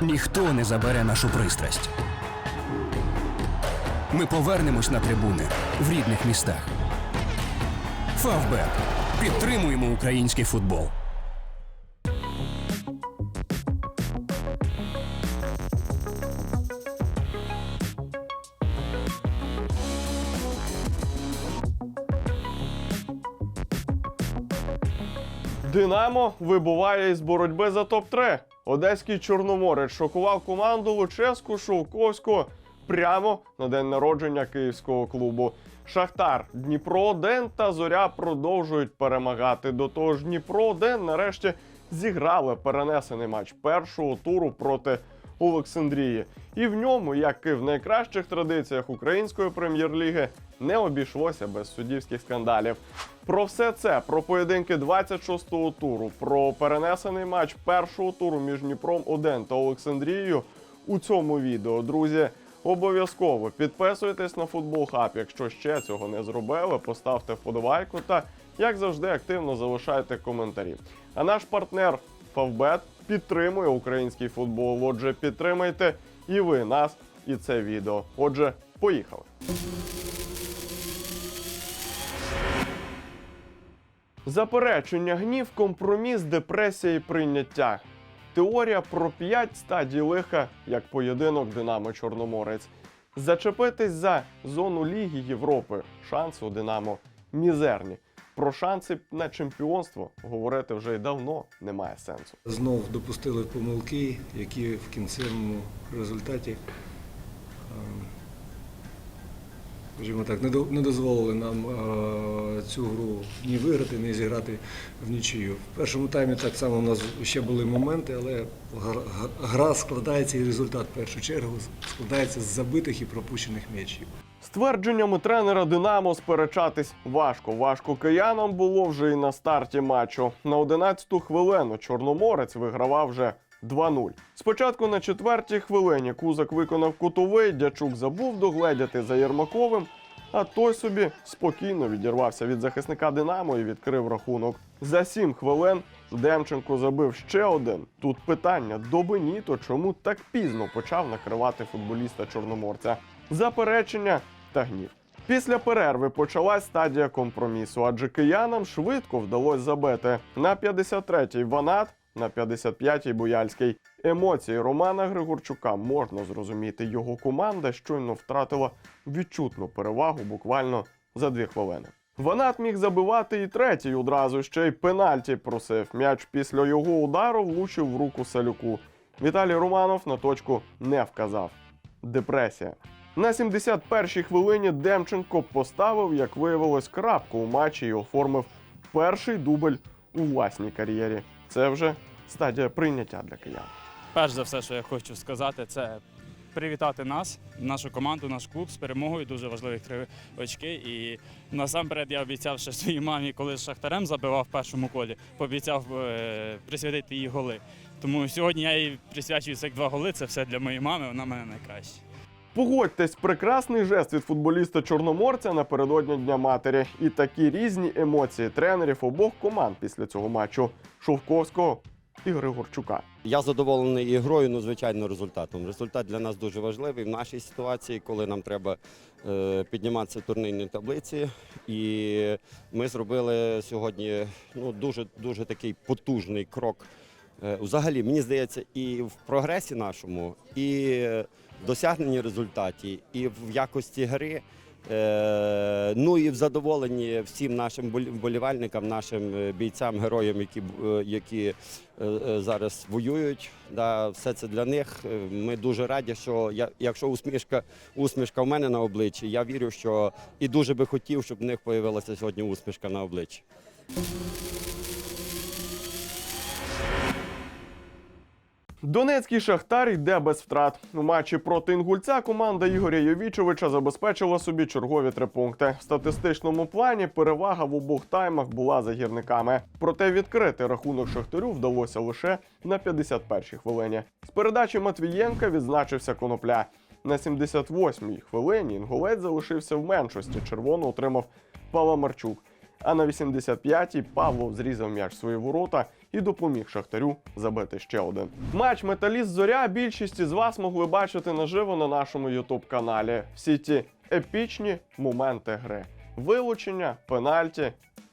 Ніхто не забере нашу пристрасть. Ми повернемось на трибуни в рідних містах. Фавбет. Підтримуємо український футбол. Динамо вибуває із боротьби за топ-3. Одеський Чорноморець шокував команду Луческу Шовковського прямо на день народження київського клубу. Шахтар, Дніпро Ден та Зоря продовжують перемагати. До того ж, Дніпро Ден нарешті зіграли перенесений матч першого туру проти Олександрії. І в ньому, як і в найкращих традиціях української прем'єр-ліги, не обійшлося без суддівських скандалів. Про все це, про поєдинки 26-го туру, про перенесений матч першого туру між Дніпром 1 та Олександрією у цьому відео. Друзі, обов'язково підписуйтесь на Футбол Хаб, якщо ще цього не зробили, поставте вподобайку та, як завжди, активно залишайте коментарі. А наш партнер Фавбет підтримує український футбол. Отже, підтримайте і ви нас, і це відео. Отже, поїхали. Заперечення, гнів, компроміс, депресія і прийняття. Теорія про п'ять стадій лиха, як поєдинок Динамо Чорноморець. Зачепитись за зону Ліги Європи. Шанси у Динамо мізерні. Про шанси на чемпіонство говорити вже й давно немає сенсу. Знов допустили помилки, які в кінцевому результаті, е, скажімо так, не дозволили нам е, цю гру ні виграти, ні зіграти в нічию. В першому таймі так само у нас ще були моменти, але гра складається і результат в першу чергу складається з забитих і пропущених м'ячів. З твердженнями тренера Динамо сперечатись важко. Важко киянам було вже і на старті матчу. На 11-ту хвилину Чорноморець вигравав вже 2-0. Спочатку на четвертій хвилині Кузак виконав кутовий, дячук забув догледіти за Єрмаковим, а той собі спокійно відірвався від захисника Динамо і відкрив рахунок. За сім хвилин Демченко забив ще один. Тут питання до Беніто, чому так пізно почав накривати футболіста Чорноморця. Заперечення та гнів. Після перерви почалась стадія компромісу, адже киянам швидко вдалося забити на 53-й Ванат, на 55-й Буяльський. Емоції Романа Григорчука можна зрозуміти. Його команда щойно втратила відчутну перевагу буквально за дві хвилини. Ванат міг забивати і третій одразу ще й пенальті просив. М'яч після його удару влучив в руку Салюку. Віталій Романов на точку не вказав. Депресія. На 71-й хвилині Демченко поставив, як виявилось, крапку у матчі і оформив перший дубль у власній кар'єрі. Це вже стадія прийняття для киян. Перш за все, що я хочу сказати, це привітати нас, нашу команду, наш клуб з перемогою. Дуже важливих три очки. І насамперед я обіцяв ще своїй мамі, коли шахтарем забивав в першому колі, пообіцяв е, присвятити їй голи. Тому сьогодні я їй присвячую цих два голи. Це все для моєї мами. Вона мене найкраща. Погодьтесь, прекрасний жест від футболіста Чорноморця напередодні Дня матері. І такі різні емоції тренерів обох команд після цього матчу Шовковського і Григорчука. Я задоволений ігрою, ну звичайно, результатом. Результат для нас дуже важливий в нашій ситуації, коли нам треба е, підніматися в таблиці. І ми зробили сьогодні ну, дуже, дуже такий потужний крок. Е, взагалі, мені здається, і в прогресі нашому, і в досягненні результаті, і в якості гри. Е, ну і в задоволенні всім нашим болі- вболівальникам, нашим е, бійцям, героям, які, які зараз воюють. Да, все це для них. Ми дуже раді, що я, якщо усмішка, усмішка в мене на обличчі, я вірю, що і дуже би хотів, щоб в них появилася сьогодні усмішка на обличчі. Донецький шахтар йде без втрат. У матчі проти інгульця команда Ігоря Йовічовича забезпечила собі чергові три пункти. В статистичному плані перевага в обох таймах була за гірниками. Проте відкрити рахунок шахтарю вдалося лише на 51-й хвилині. З передачі Матвієнка відзначився конопля. На 78-й хвилині інгулець залишився в меншості. Червону отримав Павла Марчук. А на 85-й Павлов зрізав м'яч свої ворота і допоміг Шахтарю забити ще один. Матч Металіст Зоря більшість із вас могли бачити наживо на нашому Ютуб каналі. Всі ті епічні моменти гри, вилучення, пенальті,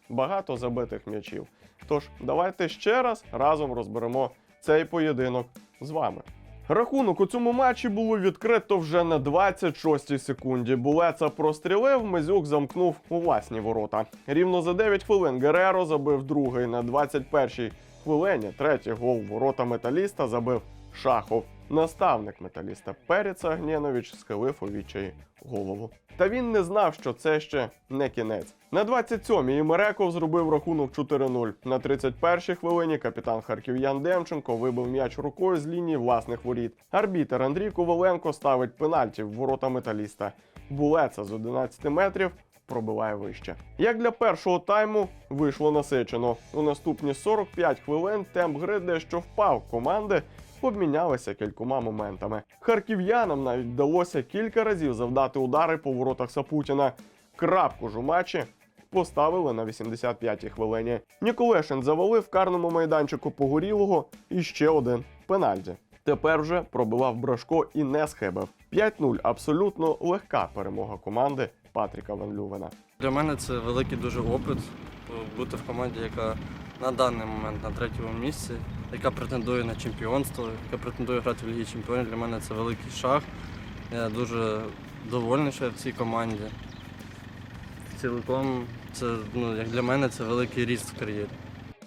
багато забитих м'ячів. Тож давайте ще раз разом розберемо цей поєдинок з вами. Рахунок у цьому матчі було відкрито вже на 26-й секунді. Булеца прострілив, Мезюк замкнув у власні ворота. Рівно за 9 хвилин Гереро забив другий на 21-й хвилині. Третій гол ворота металіста забив Шахов. Наставник металіста Перець Агнєнович схилив у відчаї голову. Та він не знав, що це ще не кінець. На 27-й Імереков зробив рахунок 4-0. На 31-й хвилині капітан харків'ян Демченко вибив м'яч рукою з лінії власних воріт. Арбітер Андрій Коваленко ставить пенальті в ворота металіста. Булеца з 11 метрів пробиває вище. Як для першого тайму вийшло насичено. У наступні 45 хвилин темп гри дещо впав. Команди обмінялися кількома моментами. Харків'янам навіть вдалося кілька разів завдати удари по воротах Сапутіна. Крапку ж у матчі поставили на 85-й хвилині. Ніколешин завалив карному майданчику погорілого і ще один пенальті. Тепер вже пробивав Брашко і не схибив. 5-0 абсолютно легка перемога команди Патріка Ван Лювена. Для мене це великий дуже опит бути в команді, яка на даний момент на третьому місці, яка претендує на чемпіонство, яка претендує грати в Лігі Чемпіонів. Для мене це великий шаг. Я дуже довольний, що я в цій команді. Цілком це ну, як для мене це великий ріст в кар'єрі.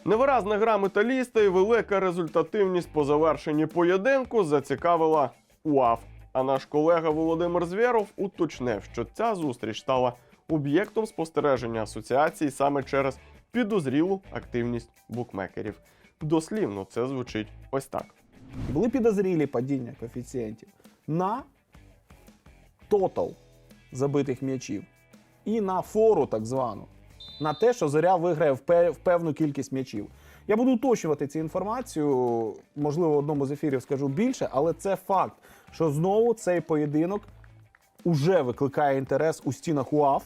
Невиразна гра металіста і велика результативність по завершенні поєдинку зацікавила УАФ. А наш колега Володимир Звєров уточнив, що ця зустріч стала об'єктом спостереження асоціації саме через підозрілу активність букмекерів. Дослівно це звучить ось так. були підозрілі падіння коефіцієнтів на тотал забитих м'ячів і на фору, так звану, на те, що зоря виграє в певну кількість м'ячів. Я буду уточнювати цю інформацію, можливо, в одному з ефірів скажу більше, але це факт, що знову цей поєдинок уже викликає інтерес у стінах УАФ.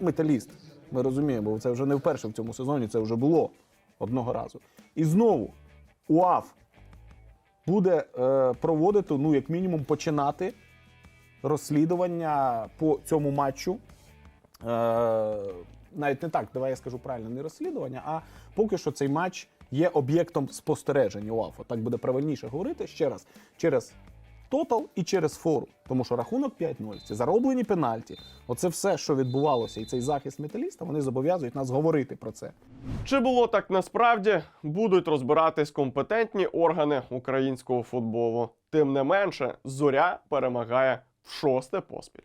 Металіст. Ми розуміємо, бо це вже не вперше в цьому сезоні, це вже було одного разу. І знову УАФ буде е, проводити, ну, як мінімум, починати розслідування по цьому матчу. Е, навіть не так, давай я скажу правильно, не розслідування, а поки що цей матч є об'єктом спостереження УАФа. Так буде правильніше говорити ще раз через тотал і через фору. Тому що рахунок 5-0, ці зароблені пенальті. Оце все, що відбувалося, і цей захист металіста, вони зобов'язують нас говорити про це. Чи було так насправді, будуть розбиратись компетентні органи українського футболу. Тим не менше, зоря перемагає в шосте поспіль.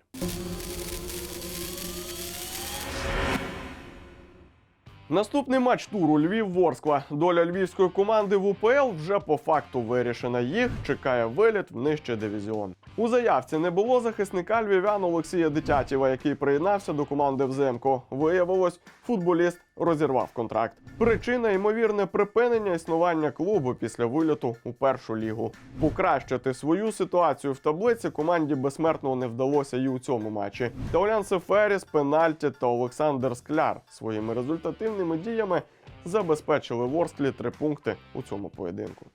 Наступний матч туру Львів-Ворскла. Доля львівської команди в УПЛ вже по факту вирішена. Їх чекає виліт в нижчий дивізіон. У заявці не було захисника львів'ян Олексія Дитятєва, який приєднався до команди взимку. Виявилось, футболіст розірвав контракт. Причина ймовірне припинення існування клубу після вильоту у першу лігу. Покращити свою ситуацію в таблиці команді безсмертного не вдалося і у цьому матчі. Таулян Сеферіс, пенальті та Олександр Скляр своїми результативними діями забезпечили Ворсклі три пункти у цьому поєдинку.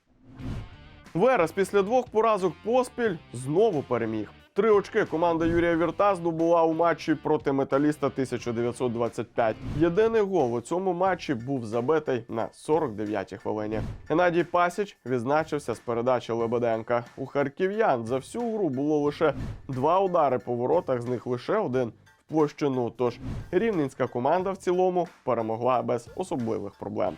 Верес після двох поразок поспіль знову переміг. Три очки команда Юрія Вірта здобула у матчі проти металіста 1925. Єдиний гол у цьому матчі був забитий на 49-й хвилині. Геннадій Пасіч відзначився з передачі Лебеденка. У харків'ян за всю гру було лише два удари по воротах, з них лише один в площину. Тож рівненська команда в цілому перемогла без особливих проблем.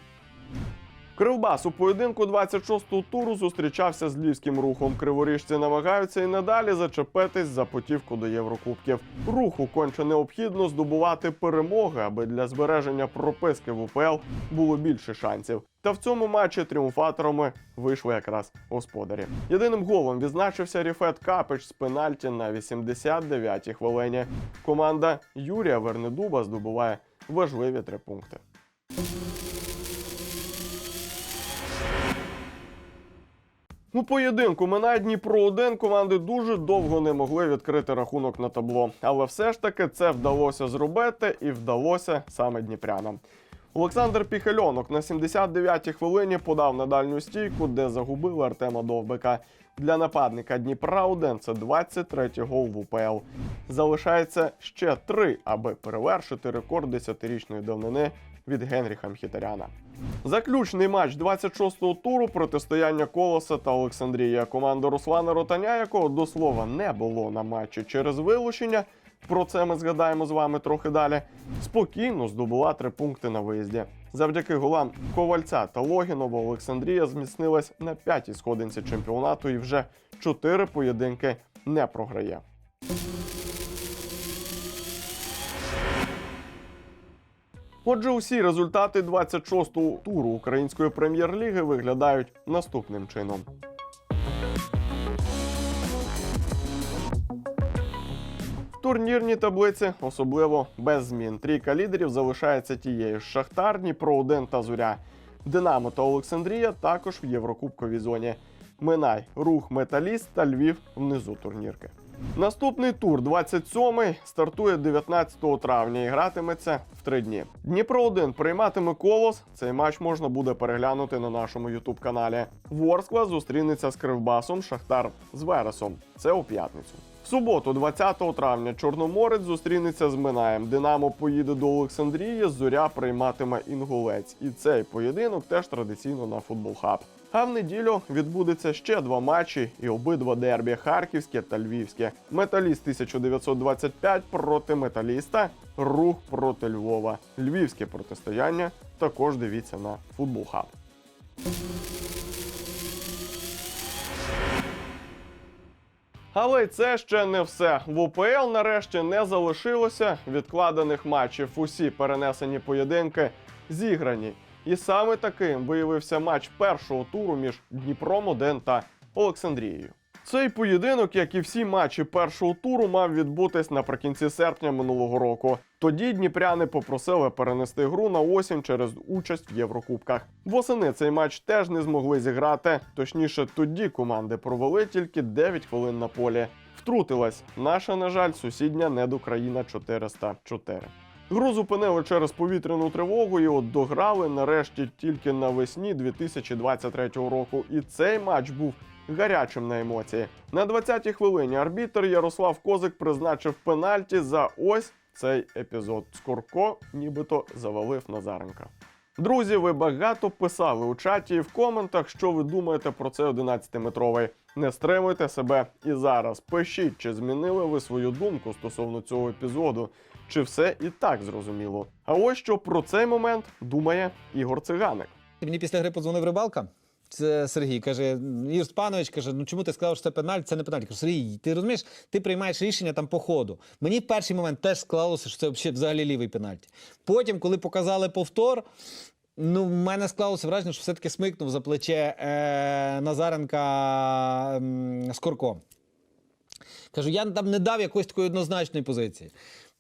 Кривбас у поєдинку 26-го туру зустрічався з львівським рухом. Криворіжці намагаються і надалі зачепитись за путівку до Єврокубків. Руху конче необхідно здобувати перемоги, аби для збереження прописки в УПЛ було більше шансів. Та в цьому матчі тріумфаторами вийшли якраз господарі. Єдиним голом відзначився Ріфет Капич з пенальті на 89-й хвилині. Команда Юрія Вернедуба здобуває важливі три пункти. У поєдинку Минай Дніпро 1 команди дуже довго не могли відкрити рахунок на табло. Але все ж таки це вдалося зробити і вдалося саме дніпрянам. Олександр Піхальонок на 79-й хвилині подав на дальню стійку, де загубили Артема Довбика. Для нападника Дніпра 1 це 23-й гол в УПЛ. Залишається ще три, аби перевершити рекорд 10-річної давнини від Генріха Мхітаряна. Заключний матч 26-го туру протистояння Колоса та Олександрія. Команда Руслана Ротаня, якого до слова не було на матчі через вилучення. Про це ми згадаємо з вами трохи далі. Спокійно здобула три пункти на виїзді. Завдяки голам Ковальця та Логінова Олександрія зміцнилась на п'ятій сходинці чемпіонату і вже чотири поєдинки не програє. Отже, усі результати 26-го туру української прем'єр-ліги виглядають наступним чином. В турнірній таблиці особливо без змін. Трійка лідерів залишається тією ж Шахтар, Дніпро 1 та Зоря. Динамо та Олександрія також в Єврокубковій зоні. Минай, рух, металіст та Львів внизу турнірки. Наступний тур, 27-й, стартує 19 травня і гратиметься в три дні. Дніпро 1 прийматиме колос. Цей матч можна буде переглянути на нашому ютуб каналі. Ворскла зустрінеться з Кривбасом, Шахтар з Вересом. Це у п'ятницю. В суботу, 20 травня, Чорноморець зустрінеться з Минаєм. Динамо поїде до Олександрії. Зоря прийматиме інгулець. І цей поєдинок теж традиційно на футбол хаб. А в неділю відбудеться ще два матчі, і обидва дербі харківське та львівське. Металіст 1925 проти металіста, рух проти Львова. Львівське протистояння також дивіться на футбол хаб. Але це ще не все. В УПЛ нарешті не залишилося відкладених матчів. Усі перенесені поєдинки зіграні. І саме таким виявився матч першого туру між Дніпром 1 та Олександрією. Цей поєдинок, як і всі матчі першого туру, мав відбутись наприкінці серпня минулого року. Тоді дніпряни попросили перенести гру на осінь через участь в Єврокубках. Восени цей матч теж не змогли зіграти. Точніше, тоді команди провели тільки 9 хвилин на полі. Втрутилась наша, на жаль, сусідня недокраїна 404. Гру зупинили через повітряну тривогу і от дограли нарешті тільки навесні 2023 року. І цей матч був гарячим на емоції. На 20-й хвилині арбітр Ярослав Козик призначив пенальті за ось цей епізод. Скорко нібито завалив Назаренка. Друзі, ви багато писали у чаті і в коментах, що ви думаєте про цей 11-метровий. Не стримуйте себе і зараз. Пишіть, чи змінили ви свою думку стосовно цього епізоду, чи все і так зрозуміло. А ось що про цей момент думає Ігор Циганик. Мені після гри подзвонив рибалка. Це Сергій каже: Ігор Спанович каже: ну чому ти сказав, що це пенальті? Це не пенальті. Кажу, Сергій, ти розумієш, ти приймаєш рішення там по ходу. Мені в перший момент теж склалося, що це взагалі- взагалі лівий пенальті. Потім, коли показали повтор. Ну, в мене склалося враження, що все-таки смикнув за плече е, Назаренка м, Скорко. Кажу, я там не дав якоїсь такої однозначної позиції.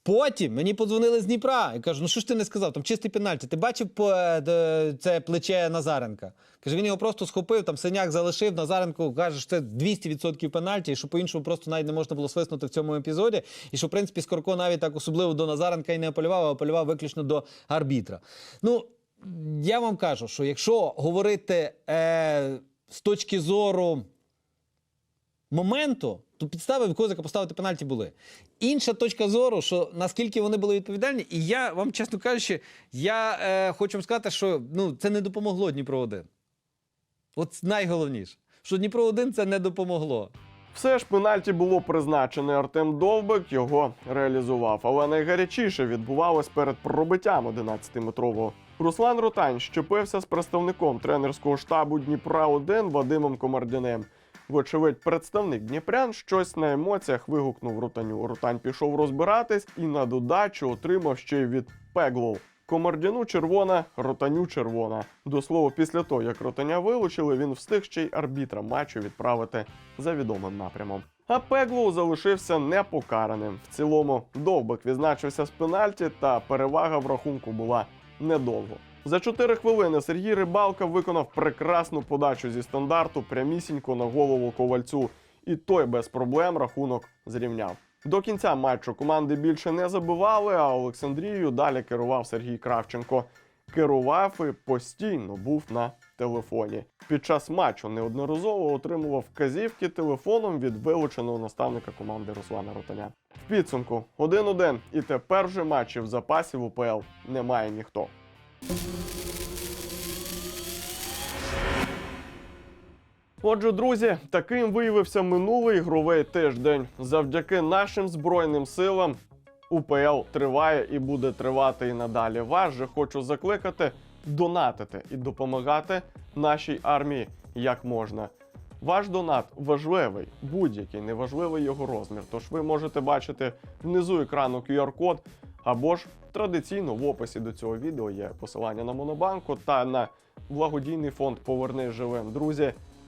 Потім мені подзвонили з Дніпра і кажуть, ну що ж ти не сказав? Там чистий пенальті. Ти бачив е, це плече Назаренка? Каже, він його просто схопив, там синяк залишив. Назаренко каже, що це 200% пенальті, і що по-іншому просто навіть не можна було свиснути в цьому епізоді. І що, в принципі, Скорко навіть так особливо до Назаренка і не апелював, а апелював виключно до арбітра. Ну, я вам кажу, що якщо говорити е, з точки зору моменту, то підстави в козика поставити пенальті були. Інша точка зору, що наскільки вони були відповідальні, і я вам, чесно кажучи, я е, хочу вам сказати, що ну, це не допомогло Дніпро 1. От найголовніше, що Дніпро 1 це не допомогло. Все ж пенальті було призначене. Артем Довбик його реалізував. Але найгарячіше відбувалось перед пробиттям 11-метрового. Руслан Ротань щепився з представником тренерського штабу Дніпра 1 Вадимом Комардянем. Вочевидь, представник Дніпрян щось на емоціях вигукнув Ротаню. Ротань пішов розбиратись і на додачу отримав ще й від Пеглов. Комардяну червона, ротаню червона. До слова, після того, як ротаня вилучили, він встиг ще й арбітра матчу відправити за відомим напрямом. А Пеглоу залишився непокараним. В цілому довбик відзначився з пенальті, та перевага в рахунку була недовго. За 4 хвилини Сергій Рибалка виконав прекрасну подачу зі стандарту прямісінько на голову ковальцю, і той без проблем рахунок зрівняв. До кінця матчу команди більше не забивали, а Олександрією далі керував Сергій Кравченко. керував і постійно був на телефоні. Під час матчу неодноразово отримував вказівки телефоном від вилученого наставника команди Руслана Ротаня. В підсумку 1-1, і тепер вже матчів запасів УПЛ немає ніхто. Отже, друзі, таким виявився минулий ігровий тиждень. Завдяки нашим збройним силам УПЛ триває і буде тривати і надалі. Вас же хочу закликати донатити і допомагати нашій армії як можна. Ваш донат важливий, будь-який, неважливий його розмір. Тож ви можете бачити внизу екрану QR-код або ж традиційно в описі до цього відео є посилання на Монобанку та на благодійний фонд Поверни живим. Друзі,